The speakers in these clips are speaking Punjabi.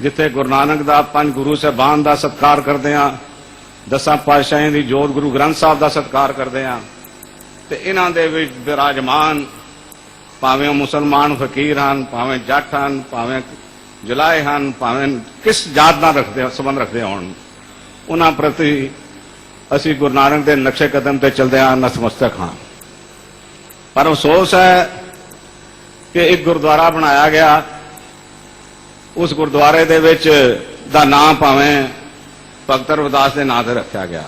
ਜਿੱਥੇ ਗੁਰੂ ਨਾਨਕ ਦਾ ਪੰਜ ਗੁਰੂ ਸਾਹਿਬਾਨ ਦਾ ਸਤਿਕਾਰ ਕਰਦੇ ਆ ਦਸਾਂ ਪਾਤਸ਼ਾਹਾਂ ਦੀ ਜੋਤ ਗੁਰੂ ਗ੍ਰੰਥ ਸਾਹਿਬ ਦਾ ਸਤਿਕਾਰ ਕਰਦੇ ਆ ਤੇ ਇਹਨਾਂ ਦੇ ਵਿੱਚ ਬਿਰਾਜਮਾਨ ਭਾਵੇਂ ਮੁਸਲਮਾਨ, ਫਕੀਰ ਹਨ, ਭਾਵੇਂ ਜੱਟ ਹਨ, ਭਾਵੇਂ ਜੁਲਾਏ ਹਨ, ਭਾਵੇਂ ਕਿਸ ਜਾਤ ਨਾਲ ਰੱਖਦੇ ਸੰਬੰਧ ਰੱਖਦੇ ਹੋਣ, ਉਹਨਾਂ ਪ੍ਰਤੀ ਅਸੀਂ ਗੁਰੂ ਨਾਨਕ ਦੇ ਨਕਸ਼ੇ ਕਦਮ ਤੇ ਚੱਲਦੇ ਹਾਂ, ਨਤਮਸਤਕ ਹਾਂ। ਪਰ ਅਫਸੋਸ ਹੈ ਕਿ ਇੱਕ ਗੁਰਦੁਆਰਾ ਬਣਾਇਆ ਗਿਆ ਉਸ ਗੁਰਦੁਆਰੇ ਦੇ ਵਿੱਚ ਦਾ ਨਾਮ ਭਾਵੇਂ ਭਗਤ ਰਵਿਦਾਸ ਦੇ ਨਾਂ ਤੇ ਰੱਖਿਆ ਗਿਆ।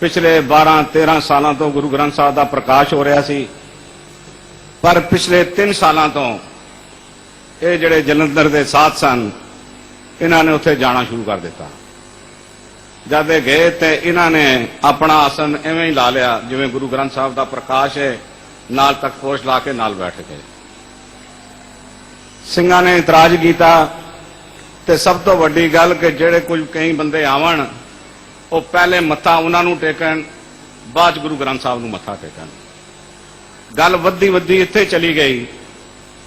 ਪਿਛਲੇ 12 13 ਸਾਲਾਂ ਤੋਂ ਗੁਰੂ ਗ੍ਰੰਥ ਸਾਹਿਬ ਦਾ ਪ੍ਰਕਾਸ਼ ਹੋ ਰਿਹਾ ਸੀ। ਪਰ ਪਿਛਲੇ 3 ਸਾਲਾਂ ਤੋਂ ਇਹ ਜਿਹੜੇ ਜਲੰਧਰ ਦੇ ਸਾਥ ਸਨ, ਇਹਨਾਂ ਨੇ ਉੱਥੇ ਜਾਣਾ ਸ਼ੁਰੂ ਕਰ ਦਿੱਤਾ। ਜਦ ਇਹ ਗਏ ਤੇ ਇਹਨਾਂ ਨੇ ਆਪਣਾ ਆਸਨ ਐਵੇਂ ਹੀ ਲਾ ਲਿਆ ਜਿਵੇਂ ਗੁਰੂ ਗ੍ਰੰਥ ਸਾਹਿਬ ਦਾ ਪ੍ਰਕਾਸ਼ ਹੈ, ਨਾਲ ਤੱਕ ਪੋਸ਼ ਲਾ ਕੇ ਨਾਲ ਬੈਠ ਗਏ। ਸਿੰਘਾਂ ਨੇ ਇਤਰਾਜ਼ ਕੀਤਾ ਤੇ ਸਭ ਤੋਂ ਵੱਡੀ ਗੱਲ ਕਿ ਜਿਹੜੇ ਕੁਝ ਕਈ ਬੰਦੇ ਆਵਣ, ਉਹ ਪਹਿਲੇ ਮੱਥਾ ਉਹਨਾਂ ਨੂੰ ਟੇਕਣ, ਬਾਅਦ 'ਚ ਗੁਰੂ ਗ੍ਰੰਥ ਸਾਹਿਬ ਨੂੰ ਮੱਥਾ ਟੇਕਣ। ਗੱਲ ਵੱਧੀ ਵੱਧੀ ਇੱਥੇ ਚਲੀ ਗਈ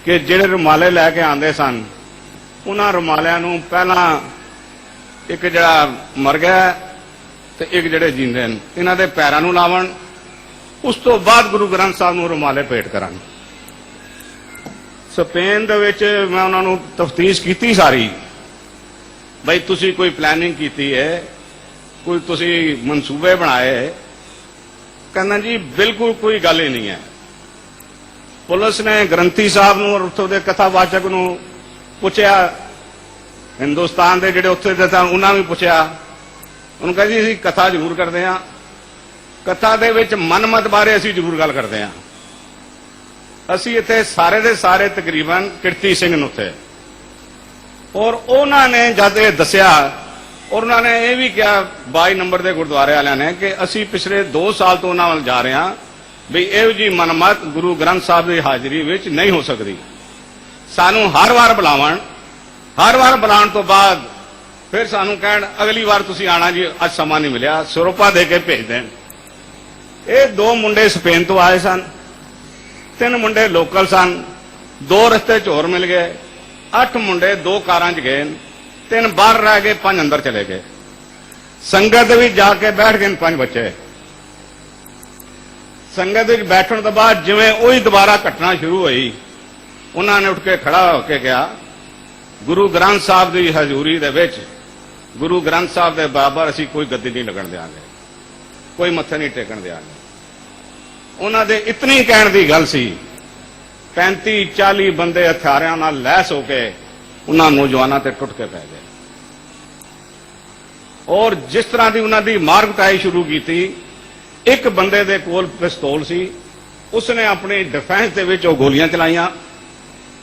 ਕਿ ਜਿਹੜੇ ਰੁਮਾਲੇ ਲੈ ਕੇ ਆਂਦੇ ਸਨ, ਉਹਨਾਂ ਰੁਮਾਲਿਆਂ ਨੂੰ ਪਹਿਲਾਂ ਇੱਕ ਜਿਹੜਾ ਮਰ ਗਿਆ ਤੇ ਇੱਕ ਜਿਹੜੇ ਜਿੰਦੇ ਨੇ, ਇਹਨਾਂ ਦੇ ਪੈਰਾਂ ਨੂੰ ਲਾਵਣ, ਉਸ ਤੋਂ ਬਾਅਦ ਗੁਰੂ ਗ੍ਰੰਥ ਸਾਹਿਬ ਨੂੰ ਰੁਮਾਲੇ ਭੇਟ ਕਰਾਂ ਸਪੇਨ ਦੇ ਵਿੱਚ ਮੈਂ ਉਹਨਾਂ ਨੂੰ ਤਫਤੀਸ਼ ਕੀਤੀ ਸਾਰੀ। ਬਈ ਤੁਸੀਂ ਕੋਈ ਪਲੈਨਿੰਗ ਕੀਤੀ ਹੈ, ਕੋਈ ਤੁਸੀਂ ਮਨਸੂਬੇ ਬਣਾਏ ਕਹਿੰਦਾ ਜੀ ਬਿਲਕੁਲ ਕੋਈ ਗੱਲ ਹੀ ਨਹੀਂ ਹੈ। ਪੁਲਿਸ ਨੇ ਗ੍ਰੰਥੀ ਸਾਹਿਬ ਨੂੰ ਔਰ ਉੱਥੋਂ ਦੇ ਕਥਾਵਾਚਕ ਨੂੰ ਪੁੱਛਿਆ, ਹਿੰਦੁਸਤਾਨ ਦੇ ਜਿਹੜੇ ਉੱਥੇ ਦੇ ਤਾਂ ਉਹਨਾਂ ਨੂੰ ਵੀ ਪੁੱਛਿਆ। ਉਹਨੂੰ ਕਹਿੰਦੇ ਅਸੀਂ ਕਥਾ ਜ਼ਰੂਰ ਕਰਦੇ ਹਾਂ। ਕਥਾ ਦੇ ਵਿੱਚ ਮਨਮਤ ਬਾਰੇ ਅਸੀਂ ਜ਼ਰੂਰ ਗੱਲ ਕਰਦੇ ਹਾਂ। ਅਸੀਂ ਇੱਥੇ ਸਾਰੇ ਦੇ ਸਾਰੇ ਤਕਰੀਬਨ ਕਿਰਤੀ ਸਿੰਘ ਨੂੰ ਉੱਥੇ। ਔਰ ਉਹਨਾਂ ਨੇ ਜਦ ਇਹ ਦੱਸਿਆ ਔਰ ਉਹਨਾਂ ਨੇ ਇਹ ਵੀ ਕਿਹਾ 22 ਨੰਬਰ ਦੇ ਗੁਰਦੁਆਰੇ ਵਾਲਿਆਂ ਨੇ ਕਿ ਅਸੀਂ ਪਿਛਲੇ 2 ਸਾਲ ਤੋਂ ਉਹਨਾਂ ਵੱਲ ਜਾ ਰਹੇ ਹਾਂ ਵੀ ਇਹੋ ਜੀ ਮਨਮਤ ਗੁਰੂ ਗ੍ਰੰਥ ਸਾਹਿਬ ਦੀ ਹਾਜ਼ਰੀ ਵਿੱਚ ਨਹੀਂ ਹੋ ਸਕਦੀ। ਸਾਨੂੰ ਹਰ ਵਾਰ ਬੁਲਾਵਣ, ਹਰ ਵਾਰ ਬੁਲਾਉਣ ਤੋਂ ਬਾਅਦ ਫਿਰ ਸਾਨੂੰ ਕਹਿਣ, ਅਗਲੀ ਵਾਰ ਤੁਸੀਂ ਆਣਾ ਜੀ, ਅੱਜ ਸਮਾਂ ਨਹੀਂ ਮਿਲਿਆ, ਸਰੋਪਾ ਦੇ ਕੇ ਭੇਜ ਦੇਣ। ਇਹ ਦੋ ਮੁੰਡੇ ਸਪੇਨ ਤੋਂ ਆਏ ਸਨ। ਤਿੰਨ ਮੁੰਡੇ ਲੋਕਲ ਸਨ, ਦੋ ਰਸਤੇ 'ਚ ਹੋਰ ਮਿਲ ਗਏ, ਅੱਠ ਮੁੰਡੇ ਦੋ ਕਾਰਾਂ 'ਚ ਗਏ, ਤਿੰਨ ਬਾਹਰ ਰਹਿ ਗਏ, ਪੰਜ ਅੰਦਰ ਚਲੇ ਗਏ। ਸੰਗਤ ਵਿੱਚ ਜਾ ਕੇ ਬੈਠ ਗਏ, ਪੰਜ ਬੱਚੇ। ਸੰਗਤ ਵਿੱਚ ਬੈਠਣ ਤੋਂ ਬਾਅਦ ਜਿਵੇਂ ਉਹੀ ਦੁਬਾਰਾ ਘਟਨਾ ਸ਼ੁਰੂ ਹੋਈ, ਉਹਨਾਂ ਨੇ ਉੱਠ ਕੇ ਖੜਾ ਹੋ ਕੇ ਕਿਹਾ, ਗੁਰੂ ਗ੍ਰੰਥ ਸਾਹਿਬ ਦੀ ਹਜ਼ੂਰੀ ਦੇ ਵਿੱਚ, ਗੁਰੂ ਗ੍ਰੰਥ ਸਾਹਿਬ ਦੇ ਬਰਾਬਰ ਅਸੀਂ ਕੋਈ ਗੱਦੀ ਨਹੀਂ ਲੱਗਣ ਦਿਆਂਗੇ, ਕੋਈ ਮੱਥੇ ਨਹੀਂ ਟੇਕਣ ਦਿਆਂਗੇ। ਉਹਨਾਂ ਦੇ ਇਤਨੀ ਕਹਿਣ ਦੀ ਗੱਲ ਸੀ। 35 40 ਬੰਦੇ ਹਥਿਆਰਾਂ ਨਾਲ ਲੈਸ ਹੋ ਕੇ ਉਹਨਾਂ ਨੌਜਵਾਨਾਂ ਤੇ ਟੁੱਟ ਕੇ ਪੈ ਗਏ। ਔਰ ਜਿਸ ਤਰ੍ਹਾਂ ਦੀ ਉਹਨਾਂ ਦੀ ਮਾਰ ਕੁਟਾਈ ਸ਼ੁਰੂ ਕੀਤੀ, ਇੱਕ ਬੰਦੇ ਦੇ ਕੋਲ ਪਿਸਤੌਲ ਸੀ। ਉਸਨੇ ਆਪਣੀ ਡਿਫੈਂਸ ਦੇ ਵਿੱਚ ਉਹ ਗੋਲੀਆਂ ਚਲਾਈਆਂ।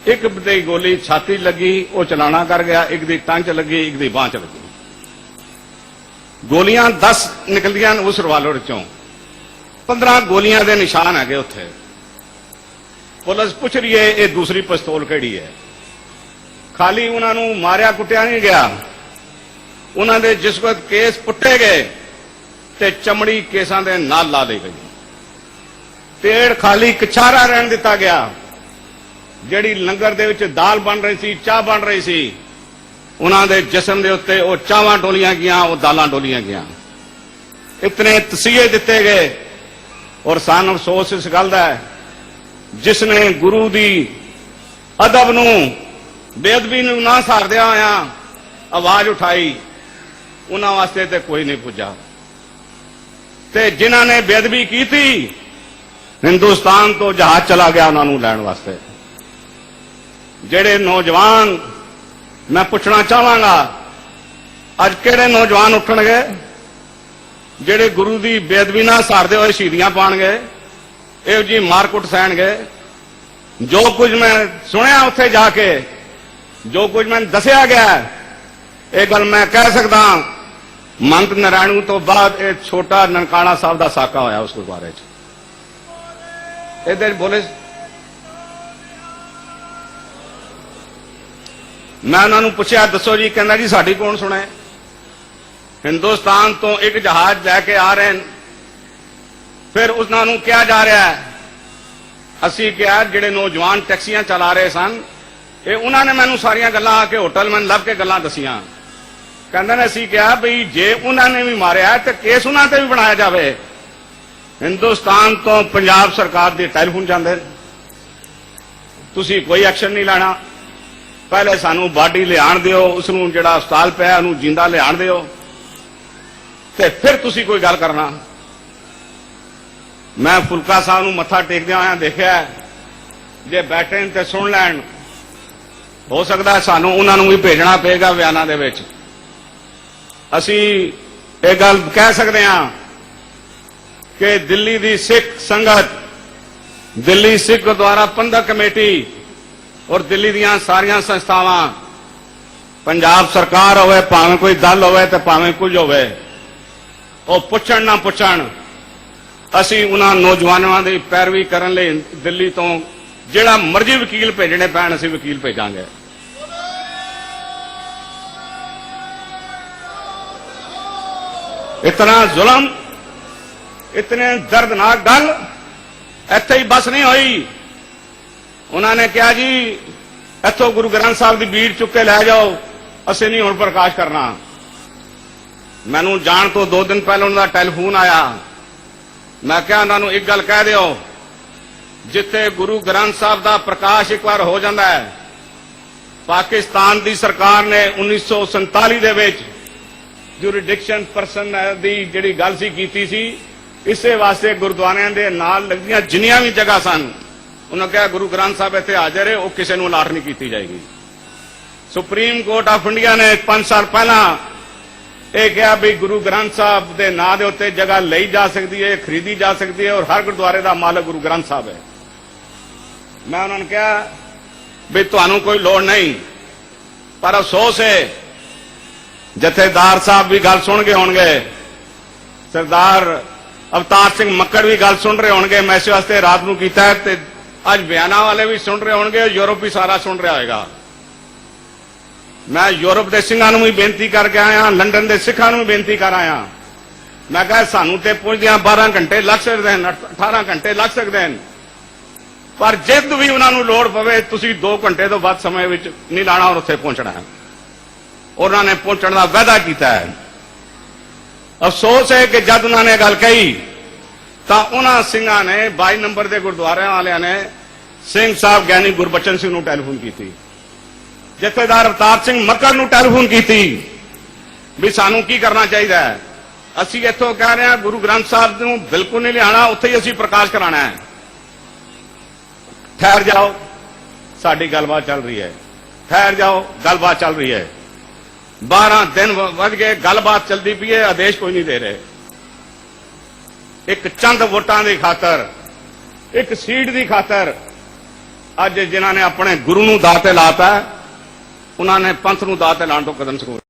ਇੱਕ ਦੀ ਗੋਲੀ ਛਾਤੀ ਲੱਗੀ, ਉਹ ਚਲਾਣਾ ਕਰ ਗਿਆ। ਇੱਕ ਦੀ ਟੰਗ 'ਚ ਲੱਗੀ, ਇੱਕ ਦੀ ਬਾਂਹ 'ਚ ਲੱਗੀ। ਗੋਲੀਆਂ 10 ਨਿਕਲਦੀਆਂ ਉਸ ਰਿਵਾਲਵਰ ਚੋਂ। 15 ਗੋਲੀਆਂ ਦੇ ਨਿਸ਼ਾਨ ਹੈਗੇ ਉੱਥੇ। ਪੁਲਿਸ ਪੁੱਛ ਰਹੀ ਹੈ, ਇਹ ਦੂਸਰੀ ਪਿਸਤੌਲ ਕਿਹੜੀ ਹੈ? ਖਾਲੀ ਉਹਨਾਂ ਨੂੰ ਮਾਰਿਆ ਕੁੱਟਿਆ ਨਹੀਂ ਗਿਆ। ਉਹਨਾਂ ਦੇ ਜਿਸ ਵਕਤ ਕੇਸ ਪੁੱਟੇ ਗਏ ਤੇ ਚਮੜੀ ਕੇਸਾਂ ਦੇ ਨਾਲ ਲਾ ਲਈ ਗਈ ਪੇੜ ਖਾਲੀ ਕਛਾਰਾ ਰਹਿਣ ਦਿੱਤਾ ਗਿਆ। ਜਿਹੜੀ ਲੰਗਰ ਦੇ ਵਿੱਚ ਦਾਲ ਬਣ ਰਹੀ ਸੀ, ਚਾਹ ਬਣ ਰਹੀ ਸੀ, ਉਹਨਾਂ ਦੇ ਜਿਸਮ ਦੇ ਉੱਤੇ ਉਹ ਚਾਵਾਂ ਡੋਲੀਆਂ ਗਈਆਂ, ਉਹ ਦਾਲਾਂ ਡੋਲੀਆਂ ਗਈਆਂ। ਇਤਨੇ ਤਸੀਹੇ ਦਿੱਤੇ ਗਏ ਔਰ ਸਾਨੂੰ ਅਫਸੋਸ ਇਸ ਗੱਲ ਦਾ ਹੈ ਜਿਸ ਨੇ ਗੁਰੂ ਦੀ ਅਦਬ ਨੂੰ, ਬੇਅਦਬੀ ਨੂੰ ਨਾ ਸਾਰਦਿਆਂ ਹੋਇਆਂ ਆਵਾਜ਼ ਉਠਾਈ, ਉਹਨਾਂ ਵਾਸਤੇ ਤੇ ਕੋਈ ਨਹੀਂ ਪੁੱਜਾ। ਤੇ ਜਿਨ੍ਹਾਂ ਨੇ ਬੇਅਦਬੀ ਕੀਤੀ, ਹਿੰਦੁਸਤਾਨ ਤੋਂ ਜਹਾਜ਼ ਚਲਾ ਗਿਆ ਉਹਨਾਂ ਨੂੰ ਲੈਣ ਵਾਸਤੇ। ਜਿਹੜੇ ਨੌਜਵਾਨ, ਮੈਂ ਪੁੱਛਣਾ ਚਾਹਾਂਗਾ, ਅੱਜ ਕਿਹੜੇ ਨੌਜਵਾਨ ਉੱਠਣਗੇ? ਜਿਹੜੇ ਗੁਰੂ ਦੀ ਬੇਅਦਬੀ ਨਾਲ ਸਾਰਦੇ ਹੋਏ ਸ਼ਹੀਦੀਆਂ ਪਾਣਗੇ ਇਹੋ ਜੀ ਮਾਰਕੁੱਟ ਸਹਿਣਗੇ ਜੋ ਕੁਝ ਮੈਂ ਸੁਣਿਆ ਉੱਥੇ ਜਾ ਕੇ, ਜੋ ਕੁਝ ਮੈਨੂੰ ਦੱਸਿਆ ਗਿਆ, ਇਹ ਗੱਲ ਮੈਂ ਕਹਿ ਸਕਦਾ ਮੰਤ ਨਰਾਇਣੂ ਤੋਂ ਬਾਅਦ ਇਹ ਛੋਟਾ ਨਨਕਾਣਾ ਸਾਹਿਬ ਦਾ ਸਾਕਾ ਹੋਇਆ ਉਸ ਗੁਰਦੁਆਰੇ 'ਚ। ਇਹਦੇ ਬੋਲੇ। ਮੈਂ ਉਹਨਾਂ ਨੂੰ ਪੁੱਛਿਆ, ਦੱਸੋ ਜੀ, ਕਹਿੰਦਾ ਜੀ, ਸਾਡੀ ਕੌਣ ਸੁਣੇ ਹਿੰਦੁਸਤਾਨ ਤੋਂ ਇੱਕ ਜਹਾਜ਼ ਲੈ ਕੇ ਆ ਰਹੇ ਨੇ ਫਿਰ ਉਹਨਾਂ ਨੂੰ ਕਿਹਾ ਜਾ ਰਿਹਾ ਹੈ, ਅਸੀਂ ਕਿਹਾ ਜਿਹੜੇ ਨੌਜਵਾਨ ਟੈਕਸੀਆਂ ਚਲਾ ਰਹੇ ਸਨ, ਇਹ ਉਹਨਾਂ ਨੇ ਮੈਨੂੰ ਸਾਰੀਆਂ ਗੱਲਾਂ ਆ ਕੇ ਹੋਟਲ ਮੈਨੂੰ ਲੱਭ ਕੇ ਗੱਲਾਂ ਦਸੀਆਂ। ਕਹਿੰਦੇ ਨੇ, ਅਸੀਂ ਕਿਹਾ ਵੀ ਜੇ ਉਹਨਾਂ ਨੇ ਵੀ ਮਾਰਿਆ ਤੇ ਕੇਸ ਉਹਨਾਂ ਤੇ ਵੀ ਬਣਾਇਆ ਜਾਵੇ। ਹਿੰਦੁਸਤਾਨ ਤੋਂ ਪੰਜਾਬ ਸਰਕਾਰ ਦੇ ਟੈਲੀਫੋਨ ਜਾਂਦੇ ਨੇ। ਤੁਸੀਂ ਕੋਈ ਐਕਸ਼ਨ ਨਹੀਂ ਲੈਣਾ। ਪਹਿਲੇ ਸਾਨੂੰ ਬਾਡੀ ਲਿਆਣ ਦਿਓ ਉਸ ਨੂੰ ਜਿਹੜਾ ਹਸਪਤਾਲ ਪਿਆ, ਉਹਨੂੰ ਜਿੰਦਾ ਲਿਆਣ ਦਿਓ। ਤੇ ਫਿਰ ਤੁਸੀਂ ਕੋਈ ਗੱਲ ਕਰਨਾ। ਮੈਂ ਫੁਲਕਾ ਸਾਹਿਬ ਨੂੰ ਮੱਥਾ ਟੇਕਦਿਆਂ ਆਇਆ ਦੇਖਿਆ ਜੇ ਬੈਠੇ ਤੇ ਸੁਣ ਲੈਣ, ਹੋ ਸਕਦਾ ਸਾਨੂੰ ਉਹਨਾਂ ਨੂੰ ਵੀ ਭੇਜਣਾ ਪਏਗਾ ਬਿਆਨਾਂ ਦੇ ਵਿੱਚ। ਅਸੀਂ ਇਹ ਗੱਲ ਕਹਿ ਸਕਦੇ ਹਾਂ ਕਿ ਦਿੱਲੀ ਦੀ ਸਿੱਖ ਸੰਗਤ, ਦਿੱਲੀ ਸਿੱਖ ਗੁਰਦੁਆਰਾ ਪ੍ਰਬੰਧਕ ਕਮੇਟੀ ਔਰ ਦਿੱਲੀ ਦੀਆਂ ਸਾਰੀਆਂ ਸੰਸਥਾਵਾਂ, ਪੰਜਾਬ ਸਰਕਾਰ ਹੋਵੇ, ਭਾਵੇਂ ਕੋਈ ਦਲ ਹੋਵੇ ਤੇ ਭਾਵੇਂ ਕੁਝ ਹੋਵੇ ਉਹ ਪੁੱਛਣ ਨਾ ਪੁੱਛਣ। ਅਸੀਂ ਉਹਨਾਂ ਨੌਜਵਾਨਾਂ ਦੀ ਪੈਰਵੀ ਕਰਨ ਲਈ ਦਿੱਲੀ ਤੋਂ ਜਿਹੜਾ ਮਰਜ਼ੀ ਵਕੀਲ ਭੇਜਣੇ ਪੈਣ, ਅਸੀਂ ਵਕੀਲ ਭੇਜਾਂਗੇ। ਇਤਨਾ ਜ਼ੁਲਮ, ਇਤਨੇ ਦਰਦਨਾਕ ਗੱਲ ਇੱਥੇ ਹੀ ਬਸ ਨਹੀਂ ਹੋਈ। ਉਹਨਾਂ ਨੇ ਕਿਹਾ ਜੀ, ਇੱਥੋਂ ਗੁਰੂ ਗ੍ਰੰਥ ਸਾਹਿਬ ਦੀ ਬੀੜ ਚੁੱਕ ਕੇ ਲੈ ਜਾਓ, ਅਸੀਂ ਨਹੀਂ ਹੁਣ ਪ੍ਰਕਾਸ਼ ਕਰਨਾ। ਮੈਨੂੰ ਜਾਣ ਤੋਂ ਦੋ ਦਿਨ ਪਹਿਲਾਂ ਉਹਨਾਂ ਦਾ ਟੈਲੀਫੋਨ ਆਇਆ। ਮੈਂ ਕਿਹਾ, ਉਹਨਾਂ ਨੂੰ ਇੱਕ ਗੱਲ ਕਹਿ ਦਿਓ। ਜਿੱਥੇ ਗੁਰੂ ਗ੍ਰੰਥ ਸਾਹਿਬ ਦਾ ਪ੍ਰਕਾਸ਼ ਇੱਕ ਵਾਰ ਹੋ ਜਾਂਦਾ ਹੈ, ਪਾਕਿਸਤਾਨ ਦੀ ਸਰਕਾਰ ਨੇ 1947 ਦੇ ਵਿੱਚ ਜੁਰਿਡਿਕਸ਼ਨ ਪਰਸਨ ਦੀ ਜਿਹੜੀ ਗੱਲ ਸੀ, ਕੀਤੀ ਸੀ, ਇਸੇ ਵਾਸਤੇ ਗੁਰਦੁਆਰਿਆਂ ਦੇ ਨਾਲ ਲੱਗਦੀਆਂ ਜਿੰਨੀਆਂ ਵੀ ਜਗ੍ਹਾ ਸਨ, ਉਹਨਾਂ ਕਿਹਾ, ਗੁਰੂ ਗ੍ਰੰਥ ਸਾਹਿਬ ਇੱਥੇ ਹਾਜ਼ਰ ਹੈ ਉਹ ਕਿਸੇ ਨੂੰ ਅਲਾਟ ਨਹੀਂ ਕੀਤੀ ਜਾਏਗੀ। ਸੁਪਰੀਮ ਕੋਰਟ ਆਫ ਇੰਡੀਆ ਨੇ 5 ਸਾਲ ਪਹਿਲਾਂ ਇਹ ਕਿਹਾ ਵੀ ਗੁਰੂ ਗ੍ਰੰਥ ਸਾਹਿਬ ਦੇ ਨਾਂ ਦੇ ਉੱਤੇ ਜਗ੍ਹਾ ਲਈ ਜਾ ਸਕਦੀ ਹੈ ਖਰੀਦੀ ਜਾ ਸਕਦੀ ਹੈ ਔਰ ਹਰ ਗੁਰਦੁਆਰੇ ਦਾ ਮਾਲਕ ਗੁਰੂ ਗ੍ਰੰਥ ਸਾਹਿਬ ਹੈ। ਮੈਂ ਉਹਨਾਂ ਨੂੰ ਕਿਹਾ ਵੀ ਤੁਹਾਨੂੰ ਕੋਈ ਲੋੜ ਨਹੀਂ, ਪਰ ਅਫਸੋਸ ਹੈ, ਜਥੇਦਾਰ ਸਾਹਿਬ ਵੀ ਗੱਲ ਸੁਣ ਗਏ ਹੋਣਗੇ, ਸਰਦਾਰ ਅਵਤਾਰ ਸਿੰਘ ਮੱਕੜ ਵੀ ਗੱਲ ਸੁਣ ਰਹੇ ਹੋਣਗੇ ਮੈਸੇਜ ਵਾਸਤੇ ਰਾਤ ਨੂੰ ਕੀਤਾ ਤੇ ਅੱਜ ਬਿਆਨਾਂ ਵਾਲੇ ਵੀ ਸੁਣ ਰਹੇ ਹੋਣਗੇ, ਯੂਰਪ ਵੀ ਸਾਰਾ ਸੁਣ ਰਿਹਾ ਹੋਏਗਾ। ਮੈਂ ਯੂਰਪ ਦੇ ਸਿੰਘਾਂ ਨੂੰ ਵੀ ਬੇਨਤੀ ਕਰਕੇ ਆਇਆ, ਲੰਡਨ ਦੇ ਸਿੱਖਾਂ ਨੂੰ ਵੀ ਬੇਨਤੀ ਕਰ ਆਇਆ। ਮੈਂ ਕਿਹਾ, ਸਾਨੂੰ ਤੇ ਪੁੱਛਦਿਆਂ 12 ਘੰਟੇ ਲੱਗ ਸਕਦੇ ਹਨ 18 ਘੰਟੇ ਲੱਗ ਸਕਦੇ ਨੇ ਪਰ ਜਿੱਦ ਵੀ ਉਹਨਾਂ ਨੂੰ ਲੋੜ ਪਵੇ, ਤੁਸੀਂ 2 ਘੰਟੇ ਤੋਂ ਵੱਧ ਸਮੇਂ ਵਿੱਚ ਨਹੀਂ ਲਾਣਾ ਔਰ ਉੱਥੇ ਪਹੁੰਚਣਾ ਹੈ। ਉਹਨਾਂ ਨੇ ਪਹੁੰਚਣ ਦਾ ਵਾਅਦਾ ਕੀਤਾ ਹੈ। ਅਫਸੋਸ ਹੈ ਕਿ ਜਦ ਉਹਨਾਂ ਨੇ ਗੱਲ ਕਹੀ, ਤਾਂ ਉਹਨਾਂ ਸਿੰਘਾਂ ਨੇ 22 ਨੰਬਰ ਦੇ ਗੁਰਦੁਆਰਿਆਂ ਵਾਲਿਆਂ ਨੇ ਸਿੰਘ ਸਾਹਿਬ ਗਿਆਨੀ ਗੁਰਬਚਨ ਸਿੰਘ ਨੂੰ ਟੈਲੀਫੋਨ ਕੀਤੀ। ਜਥੇਦਾਰ ਅਵਤਾਰ ਸਿੰਘ ਮੱਕਰ ਨੂੰ ਟੈਲੀਫੋਨ ਕੀਤੀ ਵੀ ਸਾਨੂੰ ਕੀ ਕਰਨਾ ਚਾਹੀਦਾ ਹੈ? ਅਸੀਂ ਇੱਥੋਂ ਕਹਿ ਰਹੇ ਹਾਂ, ਗੁਰੂ ਗ੍ਰੰਥ ਸਾਹਿਬ ਨੂੰ ਬਿਲਕੁਲ ਨਹੀਂ ਲਿਆਣਾ ਉੱਥੇ ਹੀ ਅਸੀਂ ਪ੍ਰਕਾਸ਼ ਕਰਾਣਾ ਹੈ। ਠਹਿਰ ਜਾਓ, ਸਾਡੀ ਗੱਲਬਾਤ ਚੱਲ ਰਹੀ ਹੈ। ਠਹਿਰ ਜਾਓ, ਗੱਲਬਾਤ ਚੱਲ ਰਹੀ ਹੈ। 12 ਦਿਨ ਵੱਧ ਗਏ, ਗੱਲਬਾਤ ਚੱਲਦੀ ਪਈ ਹੈ, ਆਦੇਸ਼ ਕੋਈ ਨਹੀਂ ਦੇ ਰਹੇ। ਇੱਕ ਚੰਦ ਵੋਟਾਂ ਦੀ ਖਾਤਰ, ਇੱਕ ਸੀਟ ਦੀ ਖਾਤਰ, ਅੱਜ ਜਿਨ੍ਹਾਂ ਨੇ ਆਪਣੇ ਗੁਰੂ ਨੂੰ ਦਾਅ ਤੇ ਲਾਤਾ ਉਹਨਾਂ ਨੇ ਪੰਥ ਨੂੰ ਦਾਅ ਤੇ ਲਾਉਣ ਤੋਂ ਕਦਮ ਸਕੂਰ